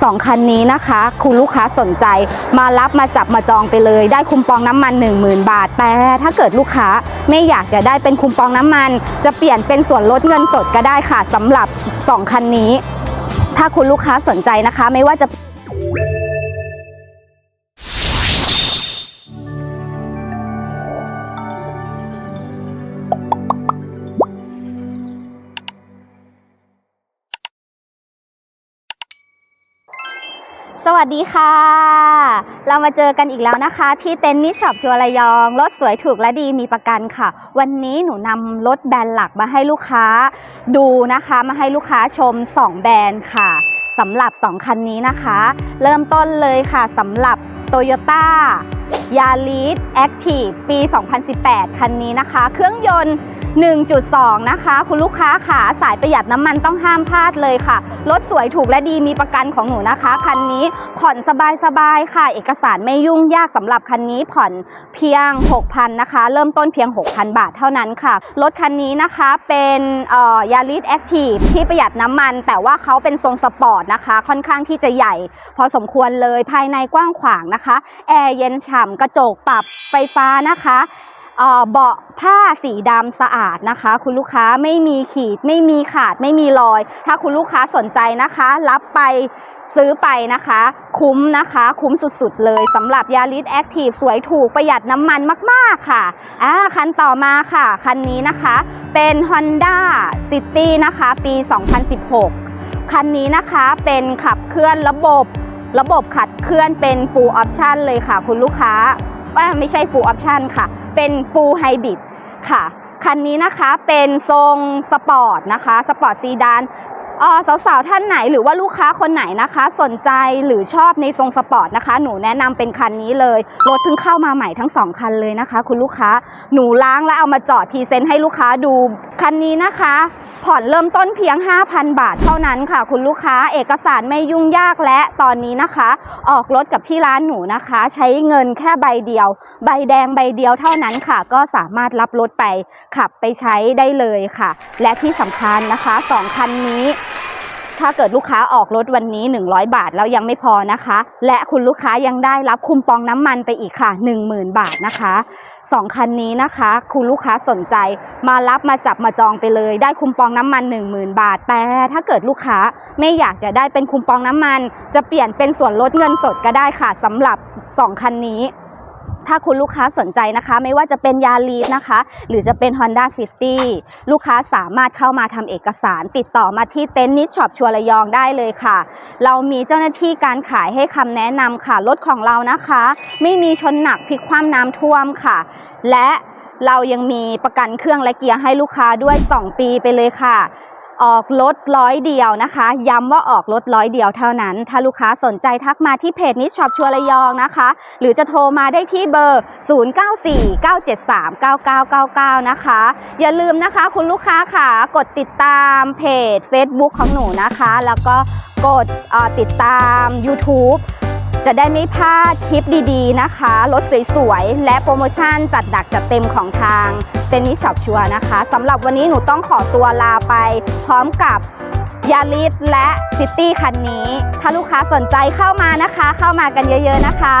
2 คันนี้นะคะ คุณลูกค้าสนใจมารับมาจับมาจองไปเลย ได้คุมปองน้ำมัน 10,000 บาท แต่ถ้าเกิดลูกค้าไม่อยากจะได้เป็นคุมปองน้ำมัน จะเปลี่ยนเป็นส่วนลดเงินสดก็ได้ค่ะสำหรับ 2 คันนี้ ถ้าคุณลูกค้าสนใจนะคะ ไม่ว่าจะ สวัสดีค่ะ เรามาเจอกันอีกแล้วนะคะ ที่เต็นท์มิช็อปชัวร์ระยองรถสวยถูกและดีมีประกันค่ะ วันนี้หนูนำรถแบรนด์หลักมาให้ลูกค้าดูนะคะ มาให้ลูกค้าชม 2 แบรนด์ค่ะสำหรับ 2 คันนี้นะคะ เริ่มต้นเลยค่ะสำหรับ Toyota Yaris Active ปี 2018 คันนี้นะคะ เครื่องยนต์ 1.2 นะคะ คุณลูกค้าขาสายประหยัดน้ำมันต้องห้ามพลาดเลยค่ะ รถสวยถูกและดีมีประกันของหนูนะคะ คันนี้ผ่อนสบายๆค่ะ เอกสารไม่ยุ่งยากสำหรับคันนี้ผ่อนเพียง 6,000 นะคะ เริ่มต้นเพียง 6,000 บาทเท่านั้นค่ะ รถคันนี้นะคะเป็นยาริสแอคทีฟที่ประหยัดน้ำมัน แต่ว่าเขาเป็นทรงสปอร์ตนะคะ ค่อนข้างที่จะใหญ่ พอสมควรเลยภายในกว้างขวางนะคะแอร์เย็นฉ่ำกระจกปรับไฟฟ้านะคะ เบาะผ้าสีดำสะอาดนะคะ คุณลูกค้าไม่มีขีด ไม่มีขาดไม่มีรอย ถ้าคุณลูกค้าสนใจนะคะ รับไปซื้อไปนะคะ คุ้มนะคะ คุ้มสุดๆ เลยสำหรับยาริสแอคทีฟสวยถูกประหยัดน้ำมันมากๆค่ะอ่าคันต่อมาค่ะ คันนี้นะคะเป็น Honda City นะคะ ปี 2016 คันนี้นะคะเป็นขับเคลื่อนระบบ ระบบขัดเคลื่อนเป็น full option เลยค่ะ คุณลูกค้า ว่าไม่ใช่ full option ค่ะ เป็น full hybrid ค่ะ คันนี้นะคะเป็นทรงสปอร์ตนะคะ สปอร์ตซีดาน สาวๆท่านไหนหรือว่าลูกค้าคนไหนนะคะ สนใจหรือชอบในทรงสปอร์ตนะคะ หนูแนะนำเป็นคันนี้เลยรถเพิ่งเข้ามาใหม่ทั้งสองคันเลยนะคะ คุณลูกค้าหนูล้างแล้วเอามาจอดพรีเซนต์ให้ลูกค้าดูคันนี้นะคะ ผ่อนเริ่มต้นเพียง 5,000 บาทเท่านั้นค่ะ คุณลูกค้าเอกสารไม่ยุ่งยากและตอนนี้นะคะ ออกรถกับที่ร้านหนูนะคะ ใช้เงินแค่ใบเดียว ใบแดงใบเดียวเท่านั้นค่ะ ก็สามารถรับรถไปขับไปใช้ได้เลยค่ะ และที่สำคัญนะคะสองคันนี้ ถ้าเกิดลูกค้าออกรถวันนี้ 100 บาทแล้วยังไม่พอนะคะ และคุณลูกค้ายังได้รับคุมปองน้ำมันไปอีกค่ะ 10,000 บาทนะคะสองคันนี้นะคะ คุณลูกค้าสนใจมารับมาจับมาจองไปเลย ได้คุมปองน้ำมัน 10,000 บาท แต่ถ้าเกิดลูกค้าไม่อยากจะได้เป็นคุมปองน้ำมัน จะเปลี่ยนเป็นส่วนลดเงินสดก็ได้ค่ะสำหรับ 2 คันนี้ ถ้าคุณลูกค้าสนใจนะคะ ไม่ว่าจะเป็นยาลีฟนะคะ หรือจะเป็น Honda City ลูกค้าสามารถเข้ามาทำเอกสาร ติดต่อมาที่เต็นท์นิชช็อปชัวระยองได้เลยค่ะ เรามีเจ้าหน้าที่การขายให้คำแนะนำค่ะ รถของเรานะคะ ไม่มีชนหนักพลิกคว่ำน้ำท่วมค่ะ และเรายังมีประกันเครื่องและเกียร์ให้ลูกค้าด้วย 2 ปีไปเลยค่ะ ออกรถร้อยเดียวนะคะ ย้ำว่าออกรถร้อยเดียวเท่านั้น ถ้าลูกค้าสนใจทักมาที่เพจนิชช็อปชัวระยองนะคะ หรือจะโทรมาได้ที่เบอร์ 0949739999 นะคะ อย่าลืมนะคะคุณลูกค้าค่ะ กดติดตามเพจ Facebook ของหนูนะคะ แล้วก็กดติดตาม YouTube จะได้ไม่พลาดคลิปดีๆนะคะรถสวยๆ และโปรโมชั่นจัดหนักจัดเต็มของทางเต็นนิสช็อปชัวนะคะสำหรับวันนี้หนูต้องขอตัวลาไป พร้อมกับยาริสและซิตี้คันนี้ ถ้าลูกค้าสนใจเข้ามานะคะ เข้ามากันเยอะๆนะคะ